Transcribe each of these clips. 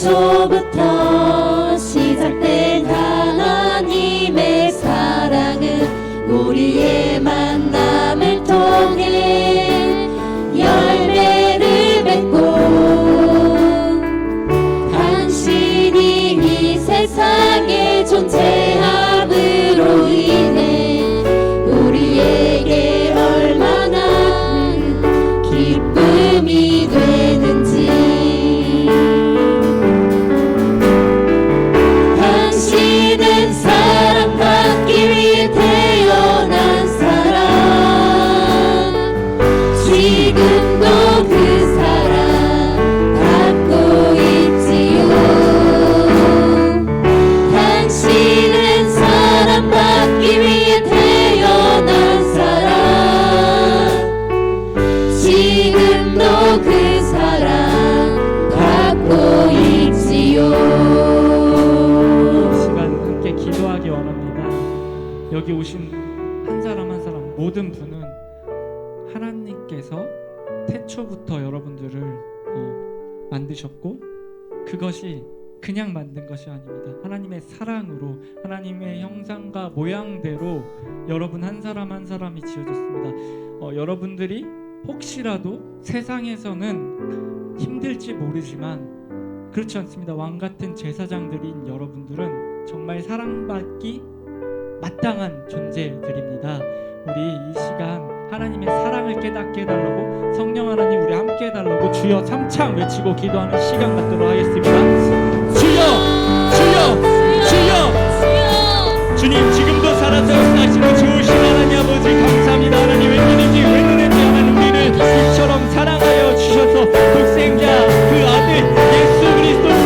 태초부터 시작된 하나님의 사랑은 우리의 만남을 통해 열매를 맺고 당신이 이 세상에 존재함 사랑으로 하나님의 형상과 모양대로 여러분 한 사람 한 사람이 지어졌습니다. 어, 여러분들이 혹시라도 세상에서는 힘들지 모르지만 그렇지 않습니다. 왕 같은 제사장들인 여러분들은 정말 사랑받기 마땅한 존재들입니다. 우리 이 시간 하나님의 사랑을 깨닫게 해달라고 성령 하나님 우리 함께 해달라고 주여 삼창 외치고 기도하는 시간 갖도록 하겠습니다. 주님 지금도 살아서 역사하시는 좋으신 하나님 아버지 감사합니다. 하나님 웬일인지 웬일인지 하나님 우리를 이처럼 사랑하여 주셔서 독생자 그 아들 예수 그리스도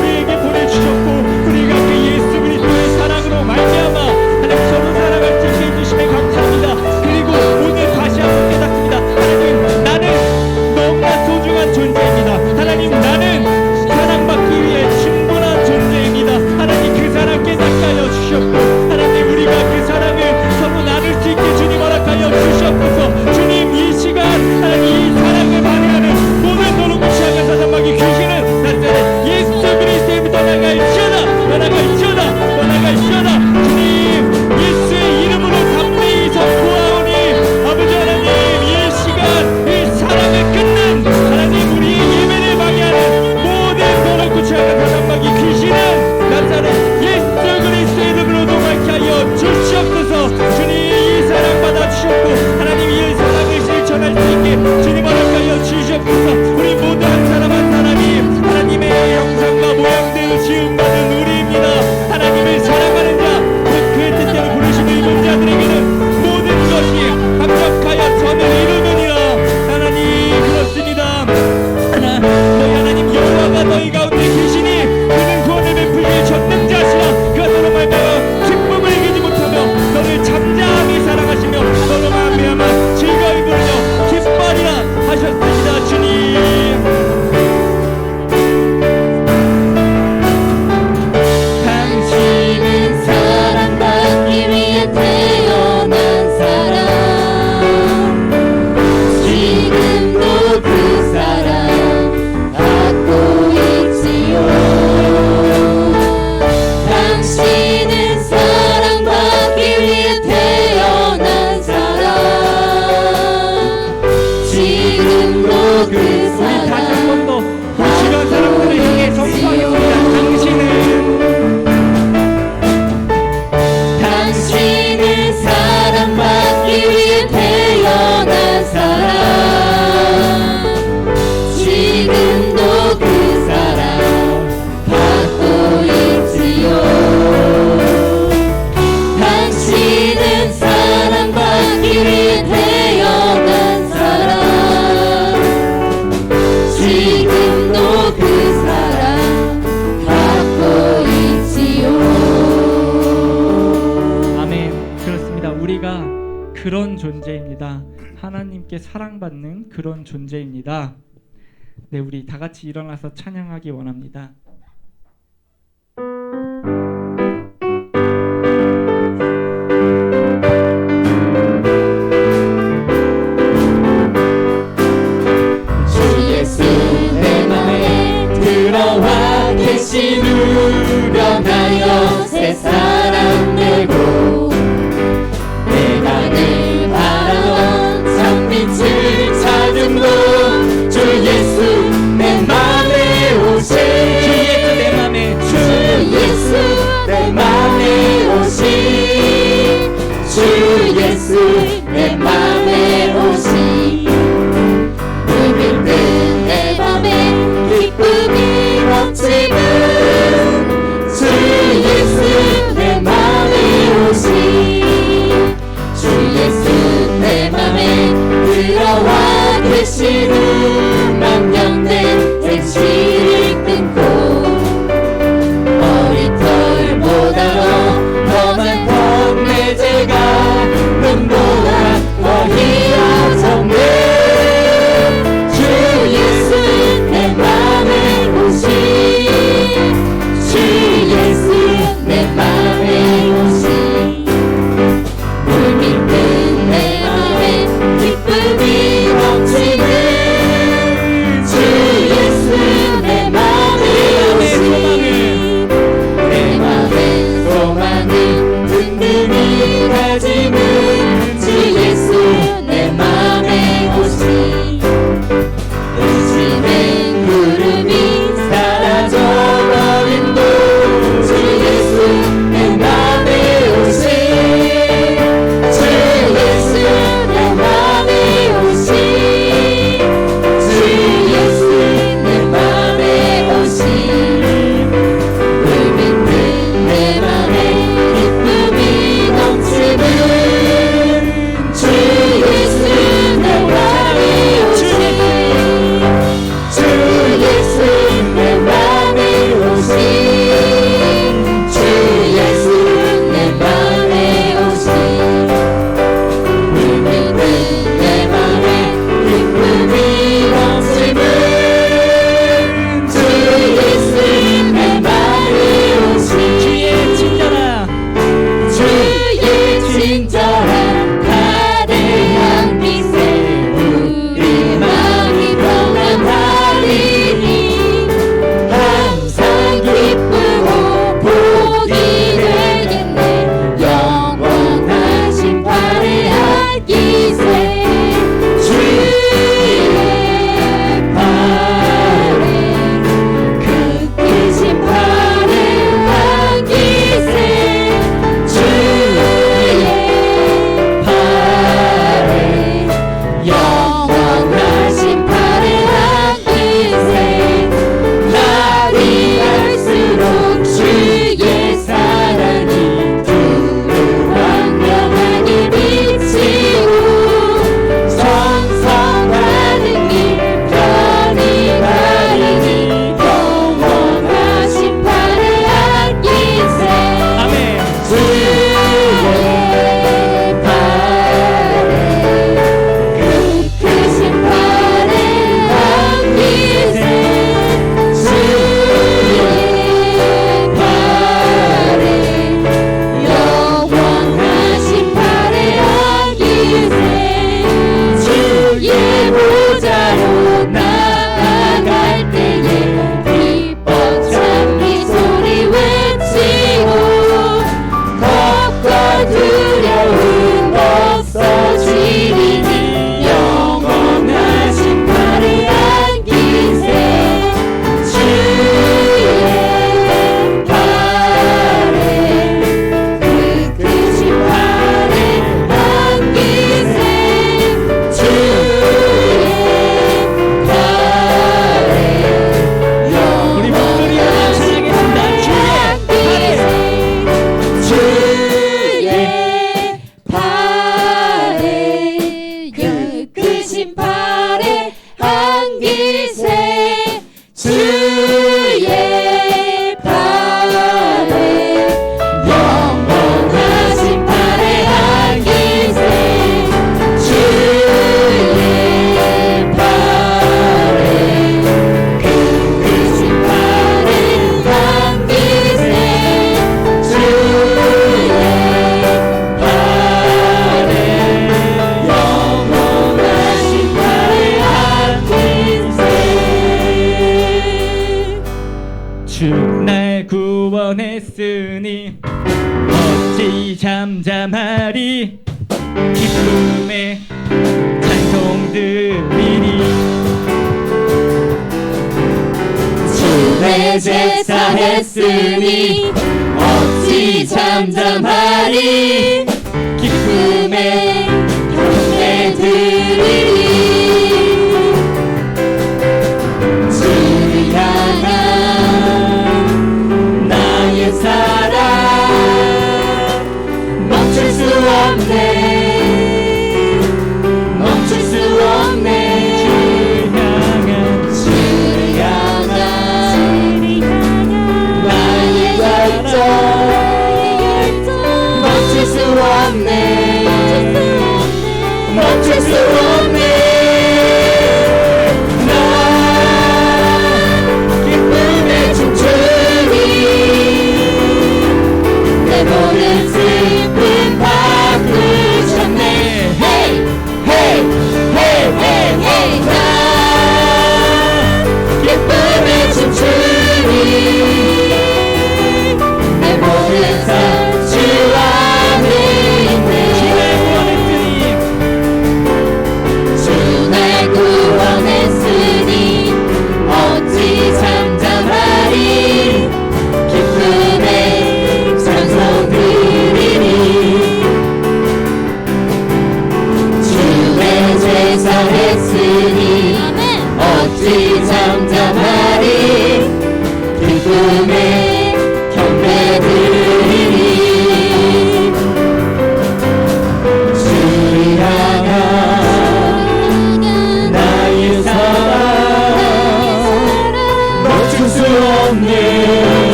아멘. 그렇습니다. 우리가 그런 존재입니다. 하나님께 사랑받는 그런 존재입니다. 네, 우리 다 같이 일어나서 찬양하기 원합니다.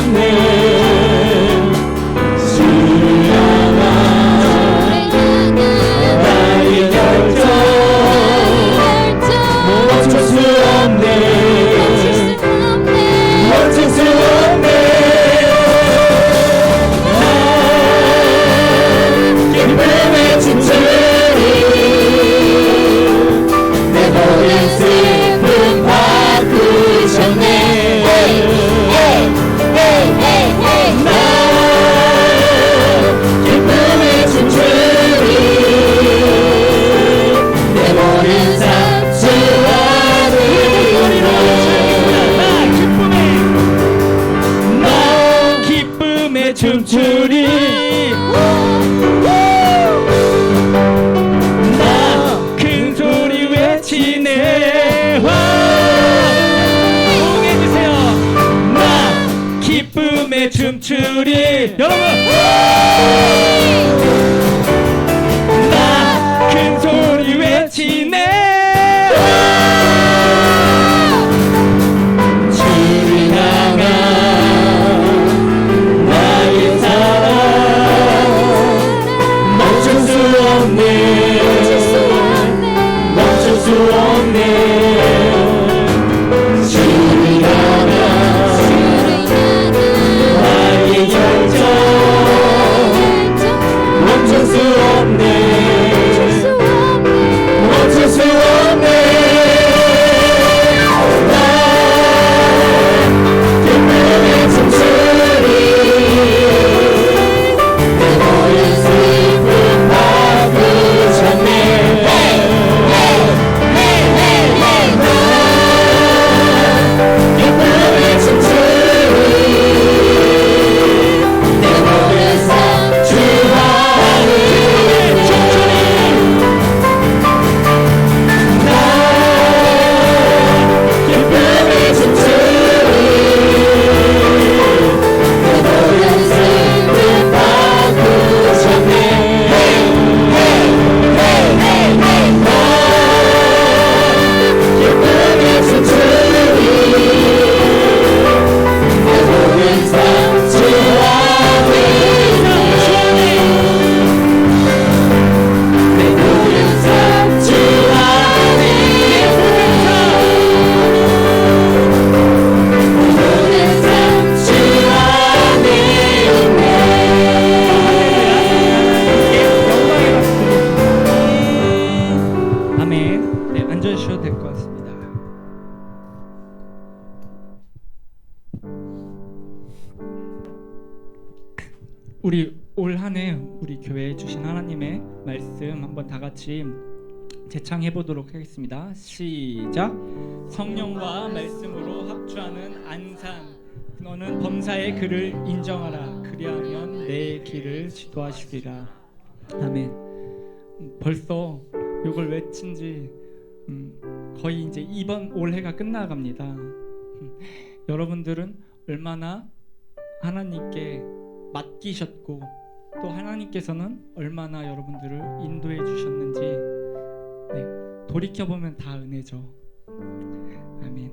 수 네, 네, 앉아주셔도 될 것 같습니다. 우리 올 한해 우리 교회에 주신 하나님의 말씀 한번 다 같이 재창해 보도록 하겠습니다. 시작. 성령과 말씀으로 합주하는 안산. 너는 범사의 그를 인정하라. 그리하면 내 길을 지도하시리라. 아멘. 벌써 이걸 외친 지 음, 거의 이제 이번 올해가 끝나갑니다. 음, 여러분들은 얼마나 하나님께 맡기셨고 또 하나님께서는 얼마나 여러분들을 인도해 주셨는지 네, 돌이켜 보면 다 은혜죠. 아멘.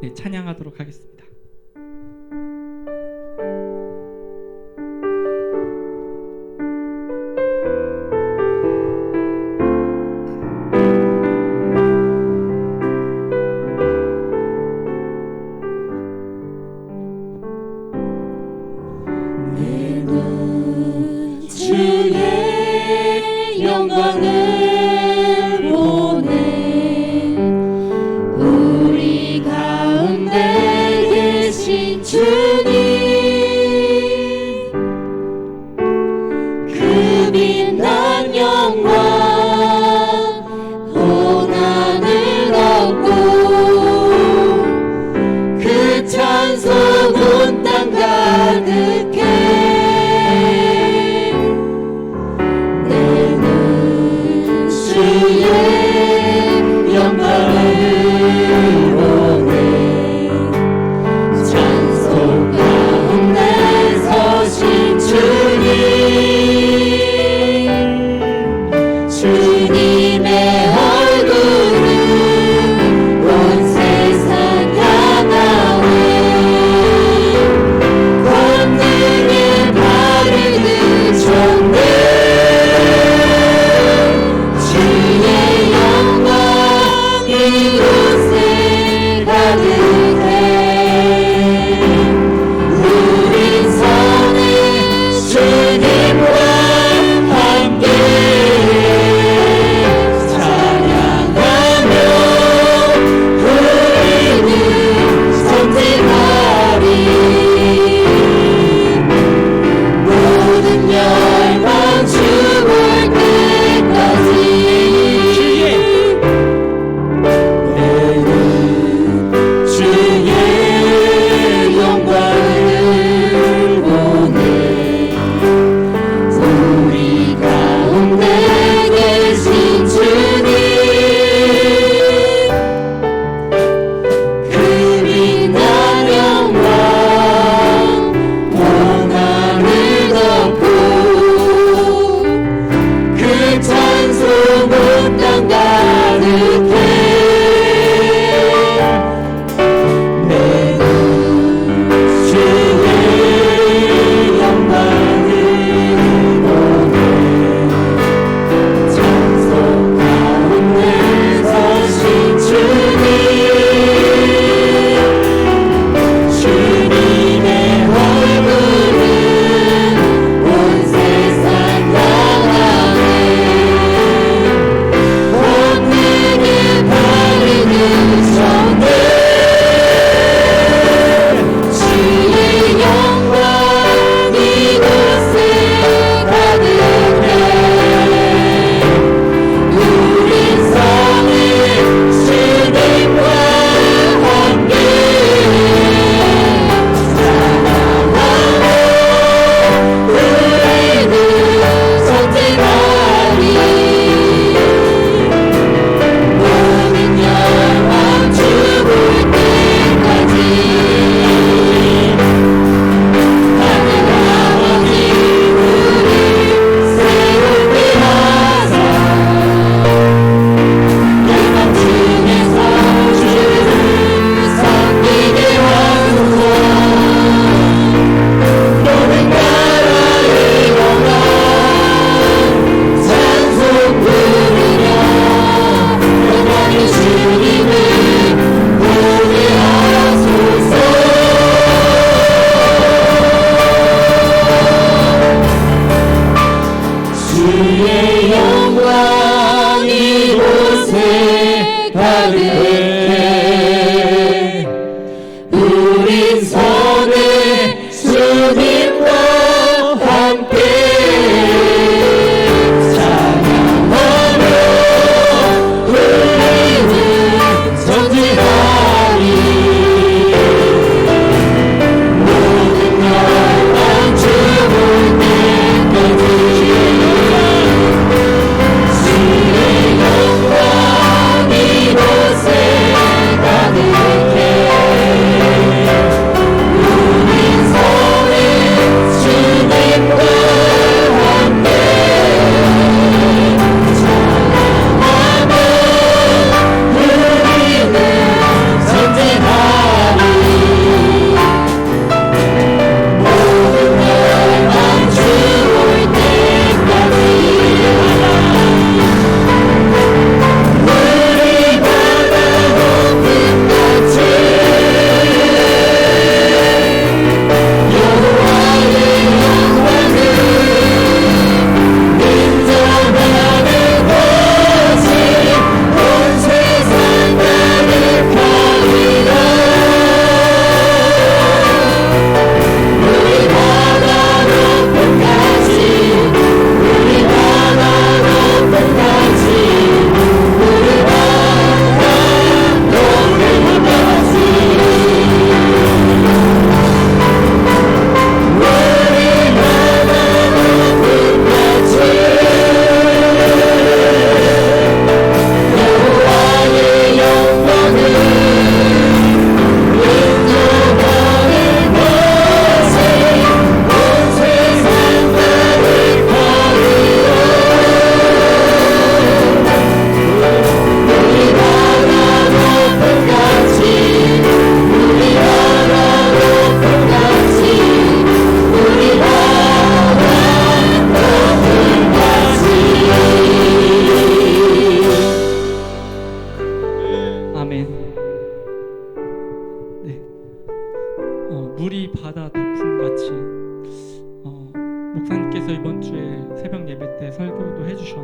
네, 찬양하도록 하겠습니다.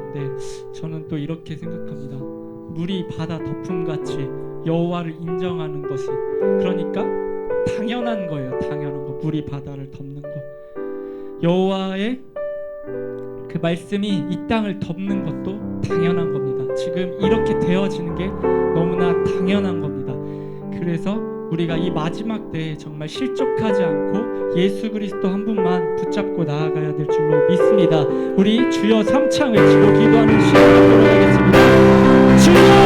설교도 해주셨는데 저는 또 이렇게 생각합니다. 물이 바다 덮음 같이 여호와를 인정하는 것이 그러니까 당연한 거예요. 당연한 거 물이 바다를 덮는 거 여호와의 그 말씀이 이 땅을 덮는 것도 당연한 겁니다. 지금 이렇게 되어지는 게 너무나 당연한 겁니다. 그래서 우리가 이 마지막 때에 정말 실족하지 않고 예수 그리스도 한 분만 붙잡고 나아가야 될 줄로 믿습니다. 우리 주여 삼창 외치고 기도하는 시간 갖도록 하겠습니다. 주여!